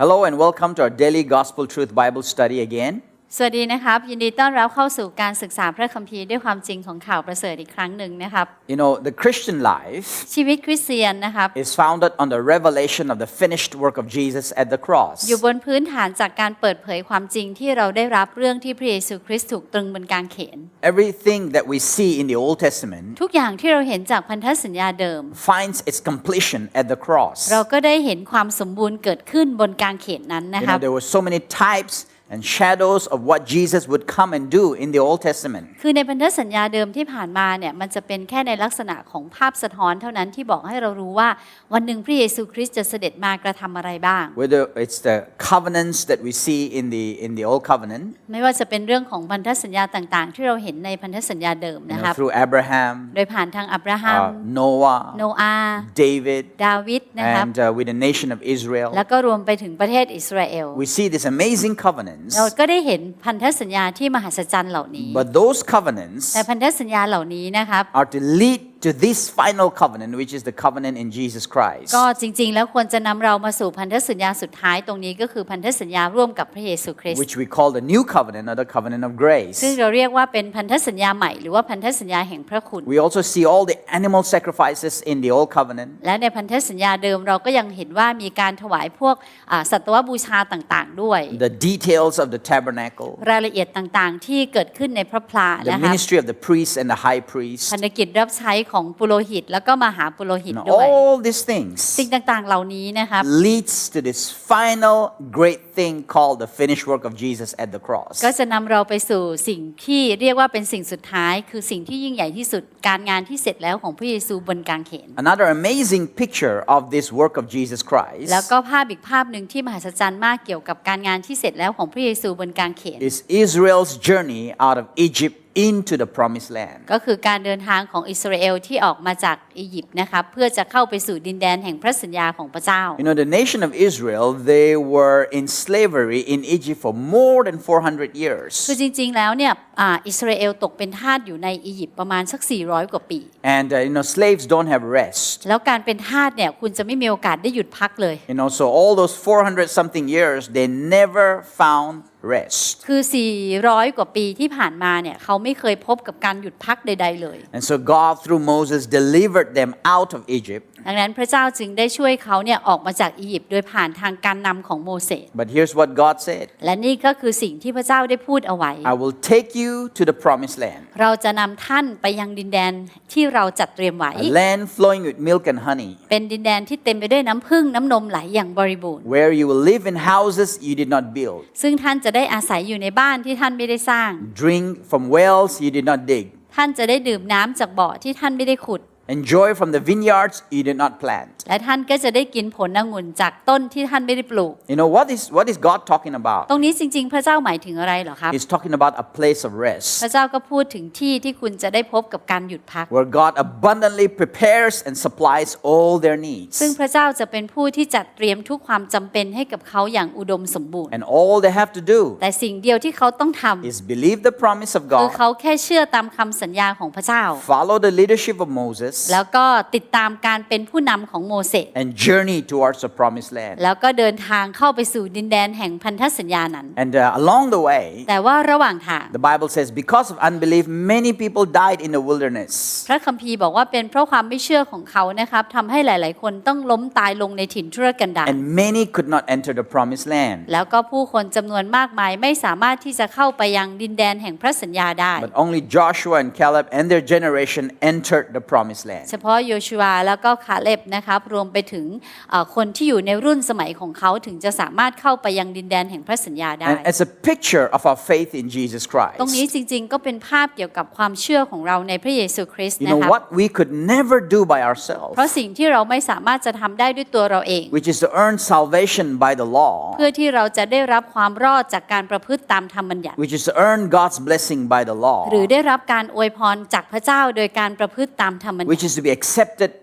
Hello and welcome to our daily Gospel Truth Bible study again. สวัสดีนะครับ ยินดีต้อนรับเข้าสู่การศึกษาพระคัมภีร์ด้วยความจริงของข่าวประเสริฐอีกครั้งหนึ่งนะครับ You know, the Christian life ชีวิตคริสเตียนนะครับ is founded on the revelation of the finished work of Jesus at the cross. อยู่บนพื้นฐานจากการเปิดเผยความจริงที่เราได้รับเรื่องที่พระเยซูคริสต์ถูกตรึงบนกางเขน Everything that we see in the Old Testament ทุกอย่างที่เราเห็นจากพันธสัญญาเดิม finds its completion at the cross. เราก็ได้เห็นความสมบูรณ์เกิดขึ้นบนกางเขนนั้นนะ You ครั know, บ there were so many types and shadows of what Jesus would come and do in the Old Testament. คือในพันธสัญญาเดิมที่ผ่านมาเนี่ยมันจะเป็นแค่ในลักษณะของภาพสะท้อนเท่านั้นที่บอกให้เรารู้ว่าวันหนึ่งพระเยซูคริสต์จะเสด็จมากระทำอะไรบ้าง Whether it's the covenants that we see in the in the Old Covenant, ไม่ว่าจะเป็นเรื่องของพันธสัญญาต่างๆ ที่เราเห็นในพันธสัญญาเดิม you นะ know, ครับ through Abraham, โดยผ่านทางอับราฮัม uh, Noah, โนอาห์ David, ดาวิดนะครับ and uh, with the nation of Israel. แล้วก็รวมไปถึงประเทศอิสราเอล We see these amazing covenants, เราก็ได้เห็นพันธสัญญาที่มหัศจรรย์เหล่านี้ but those covenants แต่พันธสัญญาเหล่านี้นะครับ are to lead to this final covenant, which is the covenant in Jesus Christ. ก็จริงๆ แล้วควรจะนำเรามาสู่พันธสัญญาสุดท้ายตรงนี้ก็คือพันธสัญญาร่วมกับพระเยซูคริสต์ Which we call the new covenant or the covenant of grace. ซึ่งเราเรียกว่าเป็นพันธสัญญาใหม่หรือว่าพันธสัญญาแห่งพระคุณ We also see all the animal sacrifices in the old covenant. และในพันธสัญญาเดิมเราก็ยังเห็นว่ามีการถวายพวกอ่าสัตวบูชาต่างๆ ด้วย the details of the tabernacle, รายละเอียดต่างๆ ที่เกิดขึ้นในพระพลา the นะคะ ministry of the priest and the high priest, พันธกิจรับใช้ของปุโรหิตแล้วก็มหาปุโรหิต you know, ด้วย all these things สิ่งต่างๆ เหล่านี้นะครับ leads to this final great thing called the finished work of Jesus at the cross. ก็จะนำเราไปสู่สิ่งที่เรียกว่าเป็นสิ่งสุดท้าย คือสิ่งที่ยิ่งใหญ่ที่สุดการงานที่เสร็จแล้วของพระเยซูบนกางเขน Another amazing picture of this work of Jesus Christ แล้วก็ภาพอีกภาพหนึ่งที่มหัศจรรย์มากเกี่ยวกับการงานที่เสร็จแล้วของพระเยซูบนกางเขน is Israel's journey out of Egypt into the promised land. ก็คือการเดินทางของอิสราเอลที่ออกมาจากอียิปต์นะครับเพื่อจะเข้าไปสู่ดินแดนแห่งพระสัญญาของพระเจ้า You know, the nation of Israel, they were in slavery in Egypt for more than 400 years. คือจริงๆแล้วเนี่ยอ่าอิสราเอลตกเป็นทาสอยู่ในอียิปต์ประมาณสัก 400 กว่าปี And, uh, you know, slaves don't have rest. แล้วการเป็นทาสเนี่ยคุณจะไม่มีโอกาสได้หยุดพักเลย You know, so all those 400 something years, they never found rest. คือ 400 กว่าปีที่ผ่านมาเนี่ยเขาไม่เคยพบกับการหยุดพักใด ๆ เลย And so God, through Moses, delivered them out of Egypt. ดังนั้นพระเจ้าจึงได้ช่วยเขาเนี่ยออกมาจากอียิปต์โดยผ่านทางการนำของโมเสส But here's what God said และนี่ก็คือสิ่งที่พระเจ้าได้พูดเอาไว้ I will take you to the promised land, เราจะนำท่านไปยังดินแดนที่เราจัดเตรียมไว้ a land flowing with milk and honey, เป็นดินแดนที่เต็มไปด้วยน้ำพึ่งน้ำนมไหลอย่างบริบูรณ์ where you will live in houses you did not build, ซึ่งท่านจะได้อาศัยอยู่ในบ้านที่ท่านไม่ได้สร้าง drink from wells you did not dig, ท่านจะได้ดื่มน้ำจากบ่อที่ท่านไม่ได้ขุด enjoy from the vineyards you did not plant. และท่านก็จะได้กินผลองุ่นจากต้นที่ท่านไม่ได้ปลูก You know, what is, what is God talking ตร about? งนี้จริงๆ พระเจ้าหมายถึงอะไรเหรอครับ He's talking about a place of พ rest, ระเจ้าก็พูดถึงที่ที่คุณจะได้พบกับการหยุดพัก where God abundantly prepares and supplies all their needs. ซึ่งพระเจ้าจะเป็นผู้ที่จัดเตรียมทุกความจำเป็นให้กับเขาอย่างอุดมสมบูรณ์ And all they have to do แต่สิ่งเดียวที่เขาต้องทำ is believe the promise of คือ God, เขาแค่เชื่อตามคำสัญญาของพระเจ้า follow the leadership of Moses, แล้วก็ติดตามการเป็นผู้นำของโมเสส and journey towards the promised land. แล้วก็เดินทางเข้าไปสู่ดินแดนแห่งพันธสัญญานั้น And uh, along the way, แต่ว่าระหว่างทาง the Bible says, because of unbelief, many people died in the wilderness. พระคัมภีร์บอกว่าเป็นเพราะความไม่เชื่อของเขานะครับทำให้หลาย ๆ คนต้องล้มตายลงในถิ่นทุรกันดาร And many could not enter the promised land. แล้วก็ผู้คนจำนวนมากมายไม่สามารถที่จะเข้าไปยังดินแดนแห่งพระสัญญาได้ But only Joshua and Caleb and their generation entered the promised land. เฉพาะโยชูวาแล้วก็คาเล็บนะครับรวมไปถึงเอ่อคนที่อยู่ในรุ่นสมัยของเขาถึงจะสามารถเข้าไปยังดินแดนแห่งพระสัญญาได้ And it's a picture of our faith in Jesus ตรงนี้ Christ. จริงๆก็เป็นภาพเกี่ยวกับความเชื่อของเราในพระเยซูคริสต์ You นะ know ครับ what we could never do by ourselves, เพราะสิ่งที่เราไม่สามารถจะทำได้ด้วยตัวเราเอง which is to earn salvation by the law, เพื่อที่เราจะได้รับความรอดจากการประพฤติตามธรรมบัญญัติ which is to earn God's blessing by the law, หรือได้รับการอวยพรจากพระเจ้าโดยการประพฤติตามธรรมบัญญั which ติ is to be accepted uh,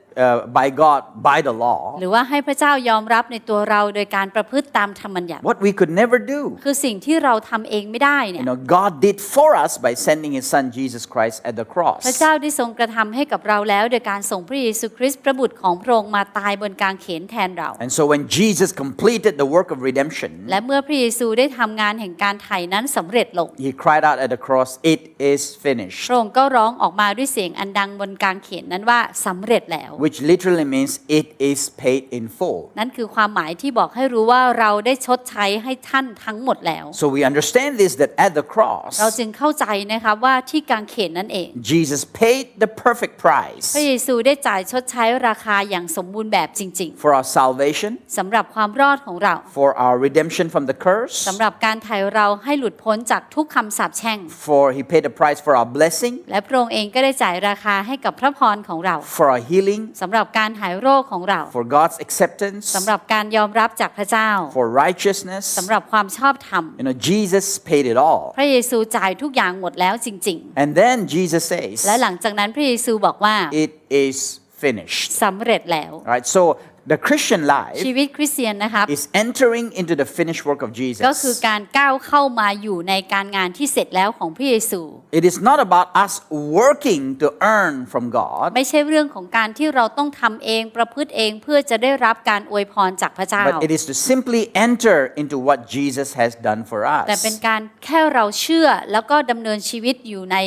by God by the law, หรือว่าให้พระเจ้ายอมรับในตัวเราโดยการประพฤติตามธรรมบัญญัติ what we could never do. คือสิ่งที่เราทำเองไม่ได้เนี่ You ย know, God did for us by sending His Son Jesus Christ at the พระ cross. เจ้าได้ทรงกระทำให้กับเราแล้ว โดยการส่งพระเยซูคริสต์พระบุตรของพระองค์มาตายบนกางเขนแทนเรา And so when Jesus completed the work of redemption, และเมื่อพระเยซูได้ทำงานแห่งการไถ่นั้นสำเร็จลง He cried out at the cross, It is finished. พระองค์ก็ร้องออกมาด้วยเสียงอันดังบนกางเขนนั้นว่าสำเร็จแล้ว which literally means it is paid in full. นั่นคือความหมายที่บอกให้รู้ว่าเราได้ชดใช้ให้ท่านทั้งหมดแล้ว So we understand this that at the cross, เราจึงเข้าใจนะคะว่าที่กางเขนนั่นเอง Jesus paid the perfect พระ price เยซูได้จ่ายชดใช้ราคาอย่างสมบูรณ์แบบจริง for our salvation, ๆสำหรับความรอดของเรา for our redemption from the curse, สำหรับการไถ่เราให้หลุดพ้นจากทุกคำสาปแช่ง for He paid the price for our blessing, และพระองค์เองก็ได้จ่ายราคาให้กับพระพรของเรา for our healing, สำหรับการหายโรคของเรา for God's acceptance, สำหรับการยอมรับจากพระเจ้า for righteousness. สำหรับความชอบธรรม You know, Jesus paid it all. พระเยซูจ่ายทุกอย่างหมดแล้วจริง And then Jesus says, ๆและหลังจากนั้นพระเยซูบอกว่า It is finished. สำเร็จแล้ว All right, so the Christian life ชีวิตคริสเตียนนะครับ is entering into the finished work of ก็คือ Jesus. การก้าวเข้ามาอยู่ในการงานที่เสร็จแล้วของพระเยซู It is not about us working to earn from God, ไม่ใช่เรื่องของการที่เราต้องทำเองประพฤติเองเพื่อจะได้รับการอวยพรจากพระเจ้า but it is to simply enter into what Jesus has done for แต่ us. เป็นการแค่เราเชื่อแล้วก็ดำเนินชีวิตอยู่ใน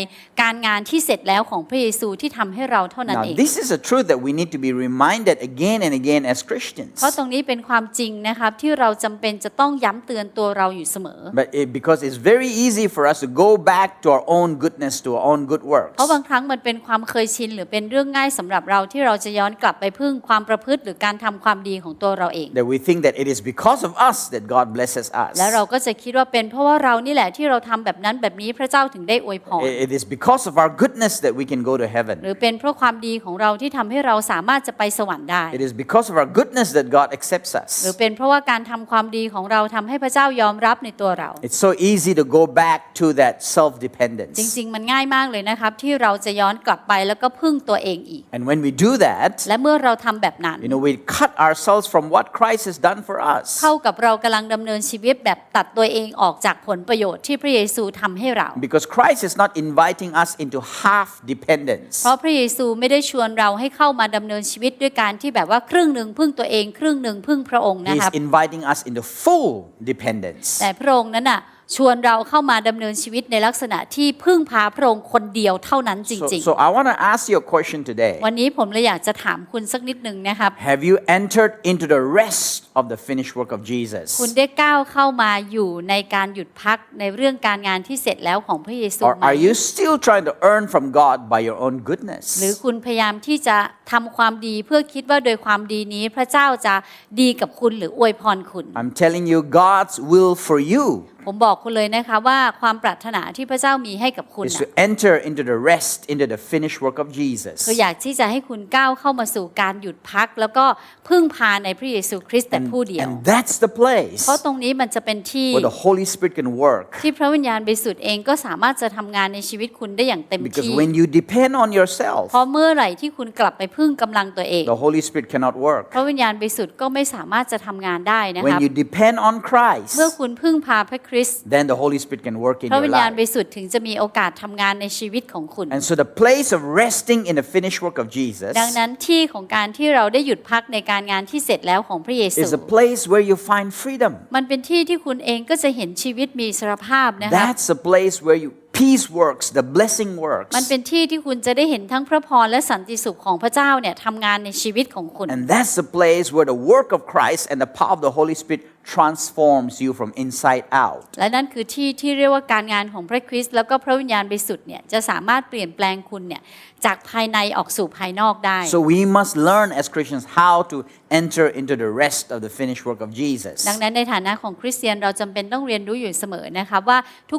การงานที่เสร็จแล้วของพระเยซูที่ทำให้เราเท่านั้น Now, เอง this is a truth that we need to be reminded again and again as เพ Christians. ราะตรงนี้เป็นความจริงนะครับที่เราจำเป็นจะต้องย้ำเตือนตัวเราอยู่เสมอ But it, because it's very easy for us to go back to our own goodness, to our own good works. เพราะบางครั้งมันเป็นความเคยชินหรือเป็นเรื่องง่ายสำหรับเราที่เราจะย้อนกลับไปพึ่งความประพฤติหรือการทำความดีของตัวเราเอง That we think that it is because of us that God blesses us. และเราก็จะคิดว่าเป็นเพราะว่าเรานี่แหละที่เราทำแบบนั้นแบบนี้พระเจ้าถึงได้อวยพร It- It is because of our goodness that we can go to ห heaven. รือเป็นเพราะความดีของเราที่ทำให้เราสามารถจะไปสวรรค์ได้ It is because of our goodness that God accepts หรือ us. เป็นเพราะว่าการทำความดีของเราทำให้พระเจ้ายอมรับในตัวเรา It's so easy to go back to that self จ dependence. ริงๆ มันง่ายมากเลยนะครับ ที่เราจะย้อนกลับไปแล้วก็พึ่งตัวเองอีก And when we do that, และเมื่อเราทำแบบนั้น you know, we cut ourselves from what Christ has done for us. เท่ากับเรากำลังดำเนินชีวิตแบบตัดตัวเองออกจากผลประโยชน์ที่พระเยซูทำให้เรา Because Christ is not inviting us into half dependence. เพราะพระเยซูไม่ได้ชวนเราให้เข้ามาดำเนินชีวิตด้วยการที่แบบว่าครึ่งหนึ่งพึ่งตัวเอง ครึ่งหนึ่งพึ่งพระองค์นะ He's ครับ inviting us into full dependence. แต่พระองค์นั้นน่ะ ชวนเราเข้ามาดำเนินชีวิตในลักษณะที่พึ่งพาพระองค์คนเดียวเท่านั้นจ So, ริง so I want to ask you a question today. ๆ วันนี้ผมเลยอยากจะถามคุณสักนิดหนึ่งนะครับ Have you entered into the rest of the finished work of คุณ Jesus? ได้ก้าวเข้ามาอยู่ในการหยุดพักในเรื่องการงานที่เสร็จแล้วของพระเยซู Or ไหม are you still trying to earn from God by your own goodness? หรือคุณพยายามที่จะทำความดีเพื่อคิดว่าโดยความดีนี้พระเจ้าจะดีกับคุณหรืออวยพรคุณ I'm telling you, God's will for you ผมบอกคุณเลยนะคะว่าความปรารถนาที่พระเจ้ามีให้กับคุณ is น่ะ to enter into the rest, into the finished work of Jesus. คืออยากที่จะให้คุณก้าวเข้ามาสู่การหยุดพัก แล้วก็พึ่งพาในพระเยซูคริสต์แต่ผู้เดียว And that's the place เพราะตรงนี้มันจะเป็นที่ where the Holy Spirit can work. ที่พระวิญญาณบริสุทธิ์เองก็สามารถจะทำงานในชีวิตคุณได้อย่างเต็ม Because ที่ when you depend on yourself, เพราะเมื่อไหร่ที่คุณกลับไปพึ่งกำลังตัวเอง the Holy Spirit cannot work. พระวิญญาณบริสุทธิ์ก็ไม่สามารถจะทำงานได้นะค When รับ you depend on Christ, เมื่อคุณพึ่งพาพระคริสต์ then the Holy Spirit can work in พระ your วิญญาณบ life. ริสุทธิ์ถึงจะมีโอกาสทำงานในชีวิตของคุณ And so the place of resting in the finished work of Jesus ดังนั้นที่ของการที่เราได้หยุดพักในการงานที่เสร็จแล้วของพระเยซู is a place where you find freedom. มันเป็นที่ที่คุณเองก็จะเห็นชีวิตมีอิสรภาพนะคะ That's a place where you peace works, the blessing works. มันเป็นที่ที่คุณจะได้เห็นทั้งพระพรและสันติสุขของพระเจ้าเนี่ยทำงานในชีวิตของคุณ And that's the place where the work of Christ and the power of the Holy Spirit transforms you from inside out. และนั่นคือที่ที่เรียกว่าการงานของพระคริสต์แล้วก็พระวิญญาณบริสุทธิ์เนี่ยจะสามารถเปลี่ยนแปลงคุณเนี่ยจากภายในออกสู่ภายนอกได้ So we must learn as Christians how to enter into the rest of the finished work of Jesus. ดังนั้นในฐานะของคริสเตียนเราจำเป็นต้องเรียนรู้อยู่เสมอนะคะว่า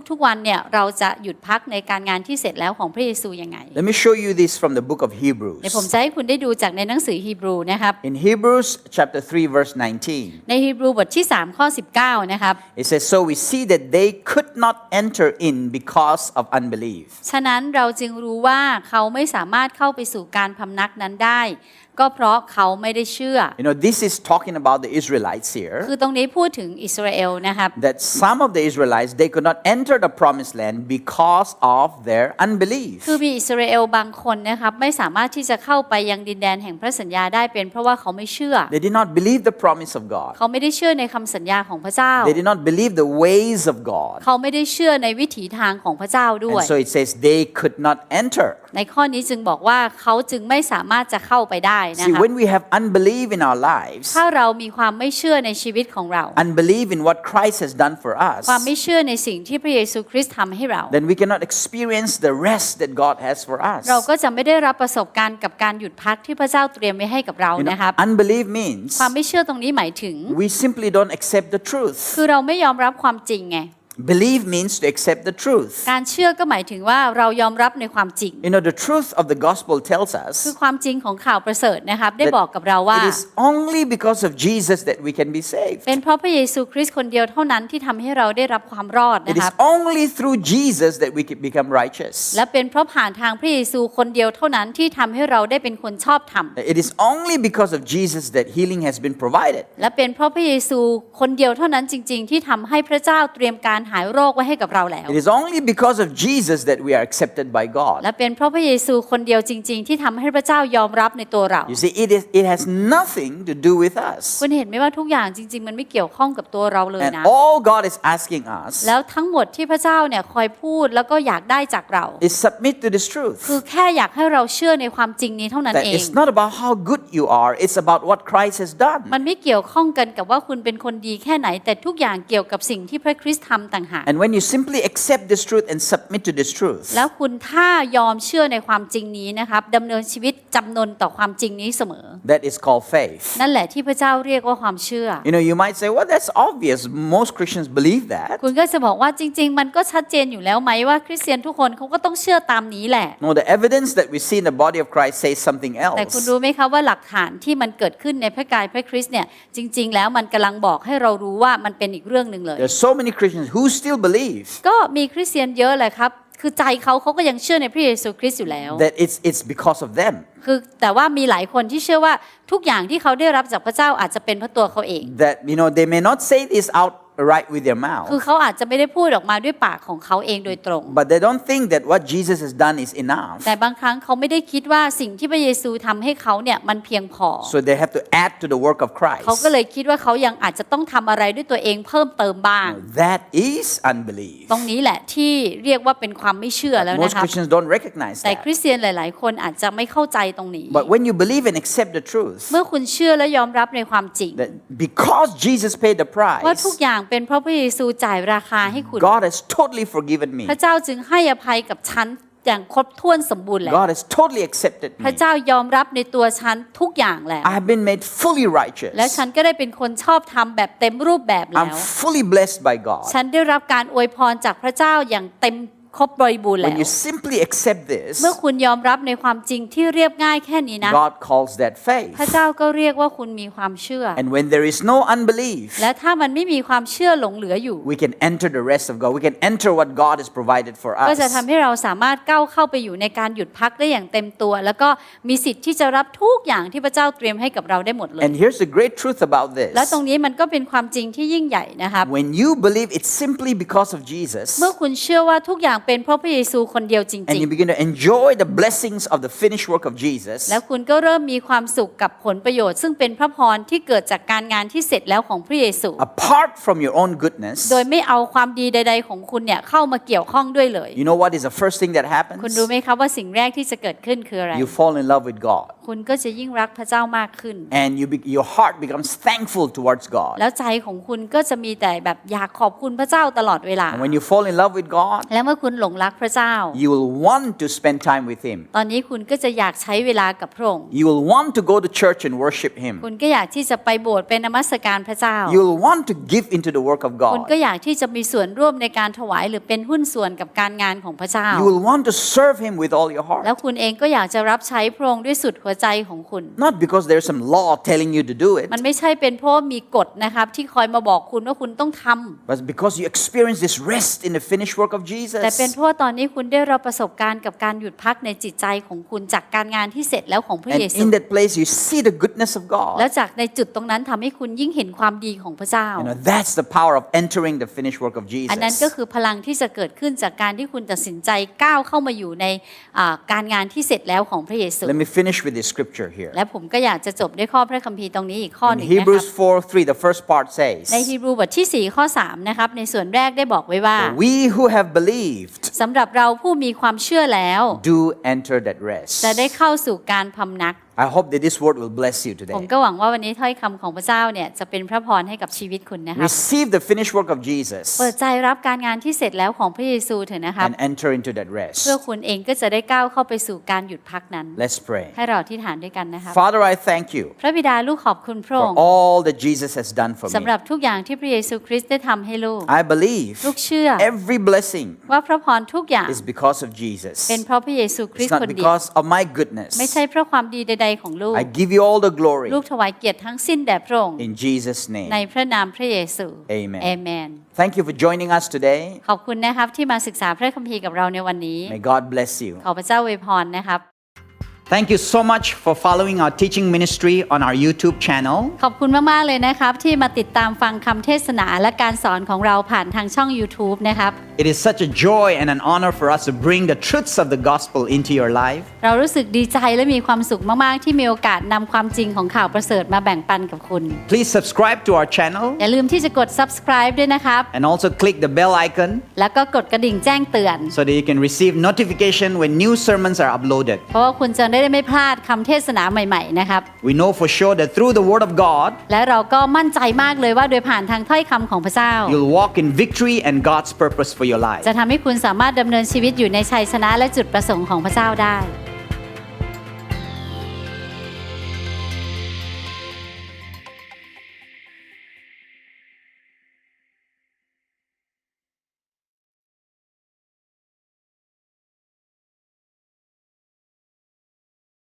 ทุกๆวันเนี่ยเราจะหยุดพักในการงานที่เสร็จแล้วของพระเยซูยังไง Let me show you this from the book of เดี๋ยวผม Hebrews. จะให้คุณได้ดูจากในหนังสือฮีบรูนะครับ In Hebrews chapter 3 verse 19, ในฮีบรูบทที่3 ข้อ 19 นะครับ it says, So we see that they could not enter in because of unbelief. ฉะนั้นเราจึงรู้ว่าเขาไม่สามารถเข้าไปสู่การพำนักนั้นได้ ก็เพราะเขาไม่ได้เชื่อ You know, this is talking about the Israelites here. คือตรงนี้พูดถึงอิสราเอลนะครับ That some of the Israelites they could not enter the promised land because of their unbelief. คือมีอิสราเอลบางคนนะครับไม่สามารถที่จะเข้าไปยังดินแดนแห่งพระสัญญาได้เป็น เพราะว่าเขาไม่เชื่อ They did not believe the promise of God. เขาไม่ได้เชื่อในคำสัญญาของพระเจ้า They did not believe the ways of God. เขาไม่ได้เชื่อในวิถีทางของพระเจ้าด้ว And ย so it says they could not enter. ในข้อนี้จึงบอกว่าเขาจึงไม่สามารถจะเข้าไปได้นะ See, คะ when we have unbelief in our lives, ถ้าเรามีความไม่เชื่อในชีวิตของเรา unbelief in what Christ has done for us, ความไม่เชื่อในสิ่งที่พระเยซูคริสต์ทำให้เรา then we cannot experience the rest that God has for us. เราก็จะไม่ได้รับประสบการณ์กับการหยุดพักที่พระเจ้าเตรียมไว้ให้กับเรา You know, นะครับ unbelief means ความไม่เชื่อตรงนี้หมายถึง we simply don't accept the truth. คือเราไม่ยอมรับความจริงไง Believe means to accept the truth. การเชื่อก็หมายถึงว่าเรายอมรับในความจริง You know, the truth of the gospel tells คือ us ความจริงของข่าวประเสริฐนะครับได้ that บอกกับเราว่า it is only because of Jesus that we can be saved. เป็นเพราะพระเยซูคริสต์คนเดียวเท่านั้นที่ทำให้เราได้รับความรอด It นะ is ครับ only through Jesus that we can become righteous. และเป็นเพราะผ่านทางพระเยซูคนเดียวเท่านั้นที่ทำให้เราได้เป็นคนชอบธรรม It is only because of Jesus that healing has been provided. และเป็นเพราะพระเยซูคนเดียวเท่านั้นจริง ๆ ที่ทำให้พระเจ้าเตรียมการหายโรคไว้ให้กับเราแล้ว It is only because of Jesus that we are accepted by God. และเป็นเพราะพระเยซูคนเดียวจริง ๆ ที่ทำให้พระเจ้ายอมรับในตัวเรา You see, it, is, it has nothing to do with us. คุณเห็นไหมว่าทุกอย่างจริง ๆ มันไม่เกี่ยวข้องกับตัวเราเลย And นะ all God is asking us แล้วทั้งหมดที่พระเจ้าเนี่ยคอยพูดแล้วก็อยากได้จากเรา is submit to this คือ truth. แค่อยากให้เราเชื่อในความจริงนี้เท่านั้น That เอง it's not about how good you are, it's about what Christ has done. มันไม่เกี่ยวข้องกันกับว่าคุณเป็นคนดีแค่ไหน แต่ทุกอย่างเกี่ยวกับสิ่งที่พระคริสต์ทำต่างหาก And when you simply accept this truth and submit to this truth, แล้วคุณถ้ายอมเชื่อในความจริงนี้นะครับดำเนินชีวิตจำนนต่อความจริงนี้เสมอ that is called faith. นั่นแหละที่พระเจ้าเรียกว่าความเชื่อ You know, you might say, well, that's obvious. Most Christians believe that. คุณก็จะบอกว่าจริง ๆ มันก็ชัดเจนอยู่แล้วไหมว่าคริสเตียนทุกคนเขาก็ต้องเชื่อตามนี้แหละ No, the evidence that we see in the body of Christ says something แต่คุณ else. รู้ไหมคะว่าหลักฐานที่มันเกิดขึ้นในพระกายพระคริสต์เนี่ยจริง ๆ แล้วมันกำลังบอกให้เรารู้ว่ามันเป็นอีกเรื่องหนึ่งเลย There's so many Christians who still believe ก็มีคริสเตียนเยอะเลยครับ คือใจเขาเขาก็ยังเชื่อในพระเยซูคริสต์อยู่แล้ว that it's, it's because of them. คือแต่ว่ามีหลายคนที่เชื่อว่าทุกอย่างที่เขาได้รับจากพระเจ้าอาจจะเป็นเพราะตัวเขาเอง That, you know, they may not say this out right with their คือ mouth, เขาอาจจะไม่ได้พูดออกมาด้วยปากของเขาเองโดยตรง but they don't think that what Jesus has done is enough. แต่บางครั้งเขาไม่ได้คิดว่าสิ่งที่พระเยซูทำให้เขาเนี่ยมันเพียงพอ So they have to add to the work of เขาก็ Christ. เลยคิดว่าเขายังอาจจะต้องทำอะไรด้วยตัวเองเพิ่มเติมบ้าง That is unbelief. ตรงนี้แหละที่เรียกว่าเป็นความไม่เชื่อแล้ว Most นะครับ Christians don't recognize แต่ that. คริสเตียนหลาย ๆ คนอาจจะไม่เข้าใจตรงนี้ But when you believe and accept the truth, เมื่อคุณเชื่อและยอมรับในความจริง that because Jesus paid the ว่าทุก price, อย่างเป็นเพราะพระเยซูจ่ายราคาให้คุณ God has totally forgiven me. พระเจ้าจึงให้อภัยกับฉันอย่างครบถ้วนสมบูรณ์แล้ว God has totally accepted พระ me. เจ้ายอมรับในตัวฉันทุกอย่างแล้ว I have been made fully และ righteous. ฉันก็ได้เป็นคนชอบทำแบบเต็มรูปแบบแล้ I'm ว fully blessed by God. ฉันได้รับการอวยพรจากพระเจ้าอย่างเต็ม ครบบริบูรณ์แล้ When ว you simply accept this, เมื่อคุณยอมรับในความจริงที่เรียบง่ายแค่นี้นะ God calls that พระ faith. เจ้าก็เรียกว่าคุณมีความเชื่อ And when there is no unbelief, และถ้ามันไม่มีความเชื่อหลงเหลืออยู่ we can enter the rest of God. We can enter what God has provided for ก็จะ us. ทำให้เราสามารถก้าวเข้าไปอยู่ในการหยุดพักได้อย่างเต็มตัว แล้วก็มีสิทธิ์ที่จะรับทุกอย่างที่พระเจ้าเตรียมให้กับเราได้หมดเลย And here's the great truth about และตรง this. นี้มันก็เป็นความจริงที่ยิ่งใหญ่นะครับ When you believe it's simply because of Jesus, เมื่อคุณเชื่อว่าทุกอย่างเป็นเพราะพระเยซูคนเดียวจ and ริง you begin to enjoy the blessings of the finished work of Jesus, ๆแล้วคุณก็เริ่มมีความสุขกับผลประโยชน์ ซึ่งเป็นพระพรที่เกิดจากการงานที่เสร็จแล้วของพระเยซู apart from your own goodness, โดยไม่เอาความดีใด ๆ ของคุณเนี่ยเข้ามาเกี่ยวข้องด้วยเลย you know what is the first thing that คุณ happens? รู้ไหมครับว่าสิ่งแรกที่จะเกิดขึ้นคืออะไร You fall in love with God. คุณก็จะยิ่งรักพระเจ้ามากขึ้น And you be, your heart becomes thankful towards God. แล้วใจของคุณก็จะมีแต่แบบอยากขอบคุณพระเจ้าตลอดเวลา And when you fall in love with God, และเมื่อคุณหลงรักพระเจ้า you will want to spend time with Him. ตอนนี้คุณก็จะอยากใช้เวลากับพระองค์ You will want to go to church and worship Him. คุณก็อยากที่จะไปโบสถ์เป็นนมัสการพระเจ้า You will want to give into the work of คุณ God. ก็อยากที่จะมีส่วนร่วมในการถวายหรือเป็นหุ้นส่วนกับการงานของพระเจ้า You will want to serve Him with all your แล้ว heart. คุณเองก็อยากจะรับใช้พระองค์ด้วยสุดหัวใจของคุณ Not because there's some law telling you to do it, มันไม่ใช่เป็นเพราะว่ามีกฎนะครับที่คอยมาบอกคุณว่าคุณต้องทำ but because you experience this rest in the finished work of แต่ Jesus. เป็นเพราะว่าตอนนี้คุณได้รับประสบการณ์กับการหยุดพักในจิตใจของคุณจากการงานที่เสร็จแล้วของพระ And เยซู in that place, you see the goodness of แล้ว God. จากในจุดตรงนั้นทำให้คุณยิ่งเห็นความดีของพระเจ้า You know, that's the power of entering the finished work of อันนั้นก็ Jesus. คือพลังที่จะเกิดขึ้นจากการที่คุณตัดสินใจก้าวเข้ามาอยู่ในอ่าการงานที่เสร็จแล้วของพระเยซู Let me finish with this scripture here. และผมก็อยากจะจบด้วยข้อพระคัมภีร์ตรงนี้อีกข้อห In นึ่งนะครับ Hebrews 4 3, the first part ใน says, ฮีบรูบทที่ 4 ข้อ 3 นะครับ ในส่วนแรกได้บอกไว้ว่า We who have believed สำหรับเราผู้มีความเชื่อแล้ว do enter that rest. จะได้เข้าสู่การพำนัก I hope that this word will bless you ผม today. ก็หวังว่าวันนี้ถ้อยคำของพระเจ้าเนี่ยจะเป็นพระพรให้กับชีวิตคุณนะครับ Receive the finished work of Jesus เปิดใจรับการงานที่เสร็จแล้วของพระเยซูเถอะนะครับ and enter into that rest. เพื่อคุณเองก็จะได้ก้าวเข้าไปสู่การหยุดพักนั้น Let's pray. ให้เราที่ฐานด้วยกันนะครับ Father, I thank you พระบิดาลูกขอบคุณพระอ for งค์ all that Jesus has done for สำห me. รับทุกอย่างที่พระเยซูคริสต์ได้ทำให้ลูก I believe ลูกเชื่อ every blessing ว่าพระพรทุกอย่าง is because of Jesus. เป็นเพราะพระเยซูคริส It's ต์ not คนเดียว because of my goodness. ไม่ใช่เพราะความดีใดๆของลูก I give you all the glory ลูกถวายเกียรติทั้งสิ้นแด่พระองค์ in Jesus' ใน name. พระนามพระเยซู Amen เอเมน Thank you for joining us today. ขอบคุณนะครับที่มาศึกษาพระคัมภีร์กับเราในวันนี้ May God bless you. ขอพระเจ้าอวยพรนะครับ Thank you so much for following our teaching ministry on our YouTube channel. ขอบคุณมาก ๆ เลยนะครับ ที่มาติดตามฟังคำเทศนาและการสอนของเราผ่านทางช่อง YouTube นะครับ It is such a joy and an honor for us to bring the truths of the gospel into your life. เรารู้สึกดีใจและมีความสุขมาก ๆ ที่มีโอกาสนำความจริงของข่าวประเสริฐมาแบ่งปันกับคุณ Please subscribe to our channel อย่าลืมที่จะกด subscribe ด้วยนะครับ and also click the bell icon แล้วก็กดกระดิ่งแจ้งเตือน so that you can receive notification when new sermons are uploaded. เพราะว่าคุณจะ ได้ไม่พลาดคำเทศนาใหม่ๆนะครับ We know for sure that through the word of God, และเราก็มั่นใจมากเลยว่าโดยผ่านทางถ้อยคำของพระเจ้า you'll walk in victory and God's purpose for your life. จะทำให้คุณสามารถดำเนินชีวิตอยู่ในชัยชนะและจุดประสงค์ของพระเจ้าได้